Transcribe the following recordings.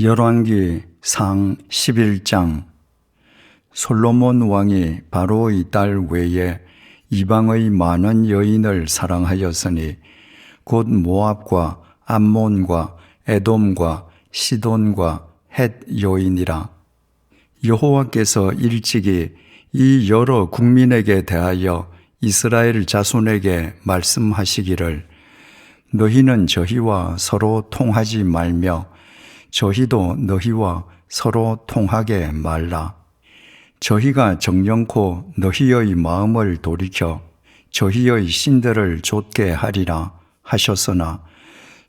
열왕기 상 11장. 솔로몬 왕이 바로의 딸 외에 이방의 많은 여인을 사랑하였으니 곧 모압과 암몬과 에돔과 시돈과 헷 여인이라. 여호와께서 일찍이 이 여러 국민에게 대하여 이스라엘 자손에게 말씀하시기를 너희는 저희와 서로 통하지 말며 저희도 너희와 서로 통하게 말라. 저희가 정령코 너희의 마음을 돌이켜 저희의 신들을 좇게 하리라 하셨으나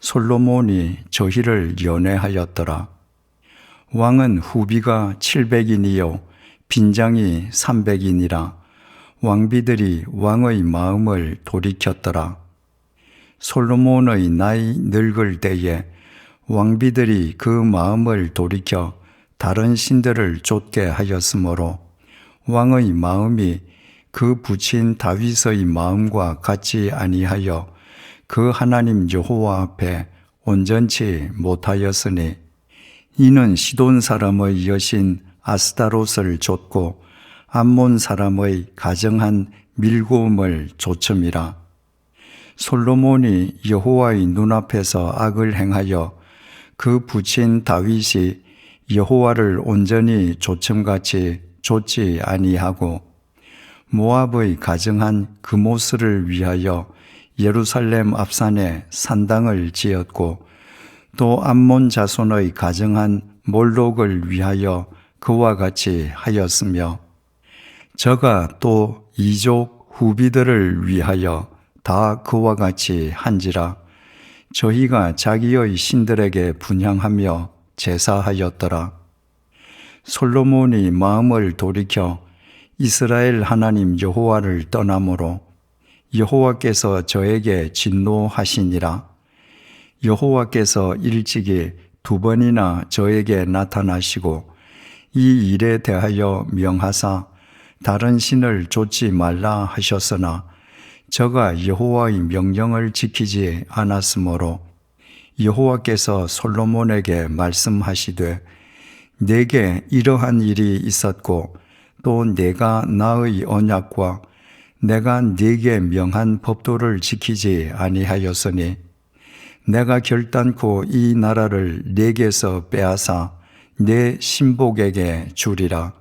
솔로몬이 저희를 연애하였더라. 왕은 후비가 700인이요 빈장이 300인이라 왕비들이 왕의 마음을 돌이켰더라. 솔로몬의 나이 늙을 때에 왕비들이 그 마음을 돌이켜 다른 신들을 좇게 하였으므로 왕의 마음이 그 부친 다윗의 마음과 같이 아니하여 그 하나님 여호와 앞에 온전치 못하였으니 이는 시돈 사람의 여신 아스타롯을 좇고 암몬 사람의 가정한 밀고음을 좇음이라. 솔로몬이 여호와의 눈앞에서 악을 행하여 그 부친 다윗이 여호와를 온전히 조침같이 좇지 아니하고 모압의 가정한 그모스를 위하여 예루살렘 앞산에 산당을 지었고 또 암몬 자손의 가정한 몰록을 위하여 그와 같이 하였으며 저가 또 이족 후비들을 위하여 다 그와 같이 한지라 저희가 자기의 신들에게 분향하며 제사하였더라. 솔로몬이 마음을 돌이켜 이스라엘 하나님 여호와를 떠남으로 여호와께서 저에게 진노하시니라. 여호와께서 일찍이 두 번이나 저에게 나타나시고 이 일에 대하여 명하사 다른 신을 좇지 말라 하셨으나 저가 여호와의 명령을 지키지 않았으므로 여호와께서 솔로몬에게 말씀하시되 내게 이러한 일이 있었고 또 내가 나의 언약과 내가 네게 명한 법도를 지키지 아니하였으니 내가 결단코 이 나라를 네게서 빼앗아 내 신복에게 주리라.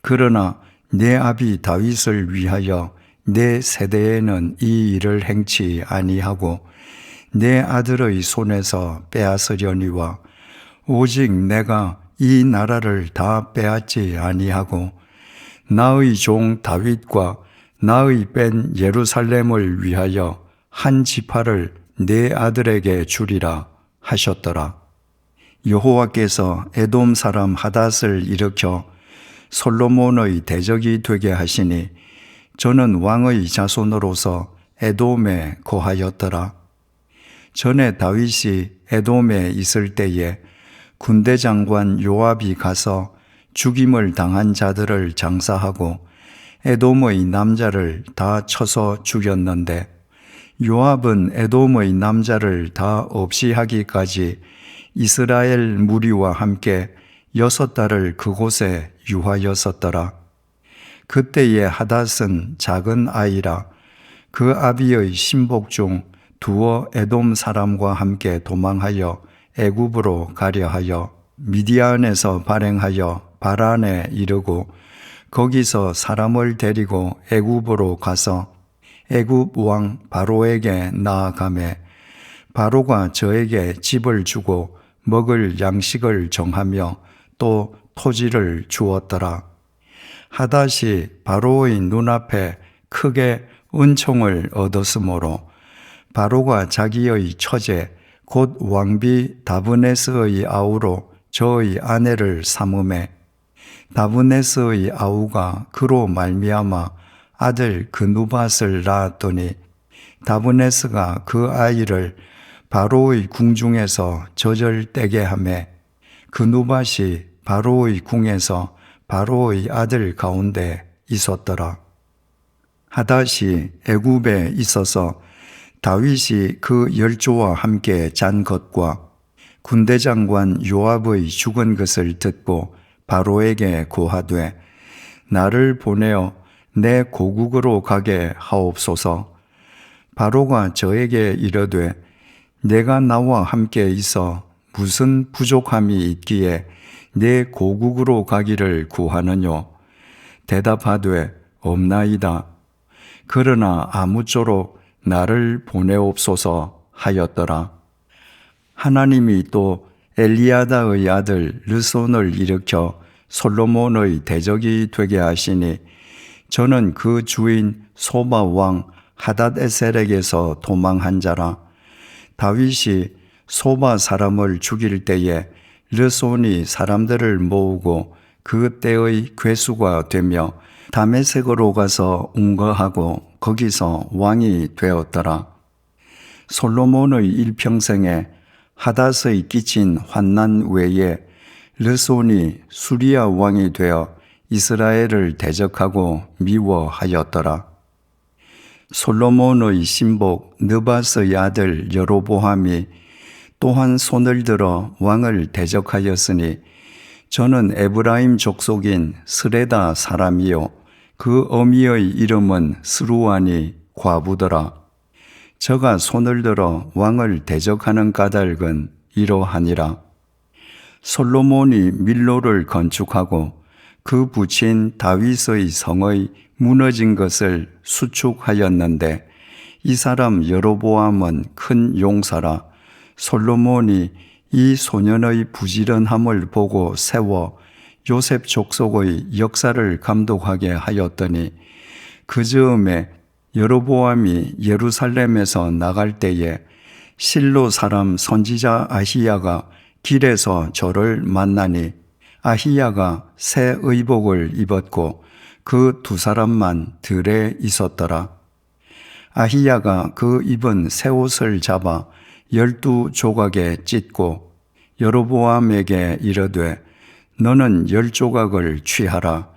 그러나 내 아비 다윗을 위하여 내 세대에는 이 일을 행치 아니하고 내 아들의 손에서 빼앗으려니와 오직 내가 이 나라를 다 빼앗지 아니하고 나의 종 다윗과 나의 뺀 예루살렘을 위하여 한 지파를 내 아들에게 주리라 하셨더라. 여호와께서 에돔 사람 하닷을 일으켜 솔로몬의 대적이 되게 하시니 저는 왕의 자손으로서 에돔에 거하였더라. 전에 다윗이 에돔에 있을 때에 군대 장관 요압이 가서 죽임을 당한 자들을 장사하고 에돔의 남자를 다 쳐서 죽였는데 요압은 에돔의 남자를 다 없이 하기까지 이스라엘 무리와 함께 여섯 달을 그곳에 유하였었더라. 그때의 하닷은 작은 아이라 그 아비의 신복 중 두어 에돔 사람과 함께 도망하여 애굽으로 가려 하여 미디안에서 발행하여 바란에 이르고 거기서 사람을 데리고 애굽으로 가서 애굽 왕 바로에게 나아가매 바로가 저에게 집을 주고 먹을 양식을 정하며 또 토지를 주었더라. 하닷이 바로의 눈앞에 크게 은총을 얻었으므로 바로가 자기의 처제 곧 왕비 다브네스의 아우로 저의 아내를 삼음해 다브네스의 아우가 그로 말미암아 아들 그누밧을 낳았더니 다브네스가 그 아이를 바로의 궁중에서 저절되게 하매 그누밧이 바로의 궁에서 바로의 아들 가운데 있었더라. 하닷이 애굽에 있어서 다윗이 그 열조와 함께 잔 것과 군대 장관 요압의 죽은 것을 듣고 바로에게 고하되 나를 보내어 내 고국으로 가게 하옵소서. 바로가 저에게 이르되 내가 나와 함께 있어 무슨 부족함이 있기에 내 고국으로 가기를 구하느뇨? 대답하되 없나이다. 그러나 아무쪼록 나를 보내옵소서 하였더라. 하나님이 또 엘리야다의 아들 르손을 일으켜 솔로몬의 대적이 되게 하시니 저는 그 주인 소바 왕 하닷에셀에게서 도망한 자라 다윗이 소바 사람을 죽일 때에 르손이 사람들을 모으고 그 때의 괴수가 되며 다메섹으로 가서 운거하고 거기서 왕이 되었더라. 솔로몬의 일평생에 하닷의 끼친 환난 외에 르손이 수리아 왕이 되어 이스라엘을 대적하고 미워하였더라. 솔로몬의 신복 느바스의 아들 여로보함이 또한 손을 들어 왕을 대적하였으니 저는 에브라임 족속인 스레다 사람이요 그 어미의 이름은 스루아니 과부더라. 저가 손을 들어 왕을 대적하는 까닭은 이러하니라. 솔로몬이 밀로를 건축하고 그 부친 다윗의 성의 무너진 것을 수축하였는데 이 사람 여로보암은 큰 용사라 솔로몬이 이 소년의 부지런함을 보고 세워 요셉 족속의 역사를 감독하게 하였더니 그 즈음에 여로보암이 예루살렘에서 나갈 때에 실로 사람 선지자 아히야가 길에서 저를 만나니 아히야가 새 의복을 입었고 그 두 사람만 들에 있었더라. 아히야가 그 입은 새 옷을 잡아 열두 조각에 찢고 여로보암에게 이르되 너는 열 조각을 취하라.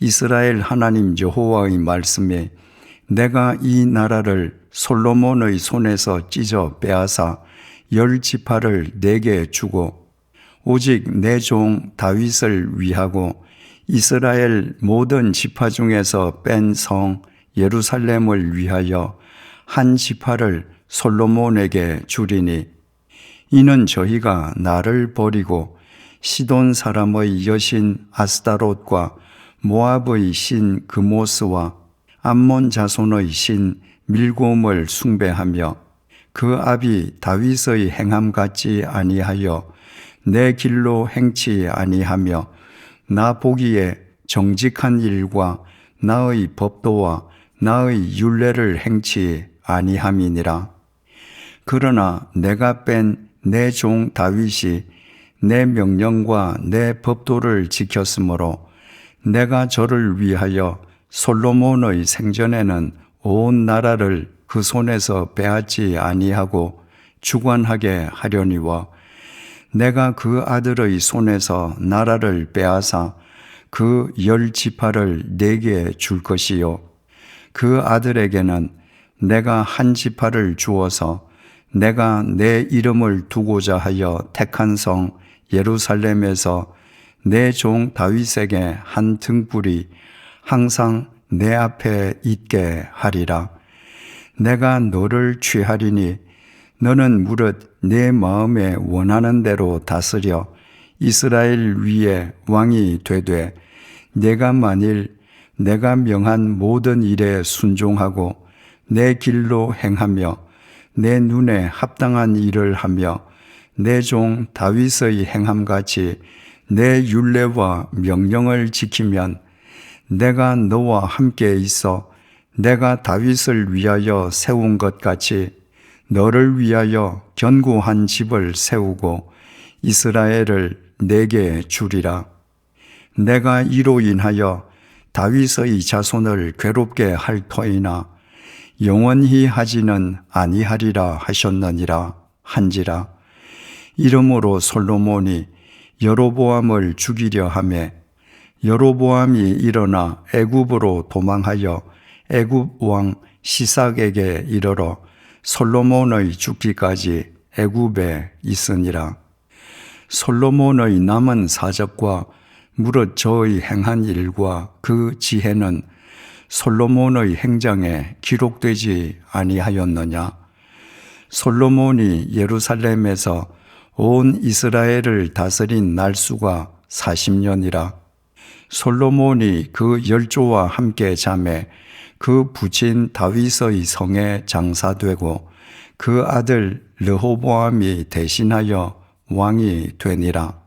이스라엘 하나님 여호와의 말씀에 내가 이 나라를 솔로몬의 손에서 찢어 빼앗아 열 지파를 내게 주고 오직 내 종 다윗을 위하고 이스라엘 모든 지파 중에서 뺀 성 예루살렘을 위하여 한 지파를 솔로몬에게 주리니 이는 저희가 나를 버리고 시돈 사람의 여신 아스타롯과 모압의 신 그모스와 암몬 자손의 신 밀곰을 숭배하며 그 아비 다윗의 행함 같지 아니하여 내 길로 행치 아니하며 나 보기에 정직한 일과 나의 법도와 나의 율례를 행치 아니함이니라. 그러나 내가 뺀 내 종 다윗이 내 명령과 내 법도를 지켰으므로 내가 저를 위하여 솔로몬의 생전에는 온 나라를 그 손에서 빼앗지 아니하고 주관하게 하려니와 내가 그 아들의 손에서 나라를 빼앗아 그 열 지파를 내게 줄 것이요. 그 아들에게는 내가 한 지파를 주어서 내가 내 이름을 두고자 하여 택한 성 예루살렘에서 내 종 다윗에게 한 등불이 항상 내 앞에 있게 하리라. 내가 너를 취하리니 너는 무릇 내 마음에 원하는 대로 다스려 이스라엘 위에 왕이 되되 내가 만일 내가 명한 모든 일에 순종하고 내 길로 행하며 내 눈에 합당한 일을 하며 내 종 다윗의 행함같이 내 율례와 명령을 지키면 내가 너와 함께 있어 내가 다윗을 위하여 세운 것 같이 너를 위하여 견고한 집을 세우고 이스라엘을 내게 주리라. 내가 이로 인하여 다윗의 자손을 괴롭게 할 터이나 영원히 하지는 아니하리라 하셨느니라 한지라. 이러므로 솔로몬이 여로보암을 죽이려 하매 여로보암이 일어나 애굽으로 도망하여 애굽 왕 시삭에게 이르러 솔로몬의 죽기까지 애굽에 있으니라. 솔로몬의 남은 사적과 무릇 저의 행한 일과 그 지혜는 솔로몬의 행장에 기록되지 아니하였느냐? 솔로몬이 예루살렘에서 온 이스라엘을 다스린 날수가 40년이라. 솔로몬이 그 열조와 함께 잠에 그 부친 다윗의 성에 장사되고 그 아들 르호보암이 대신하여 왕이 되니라.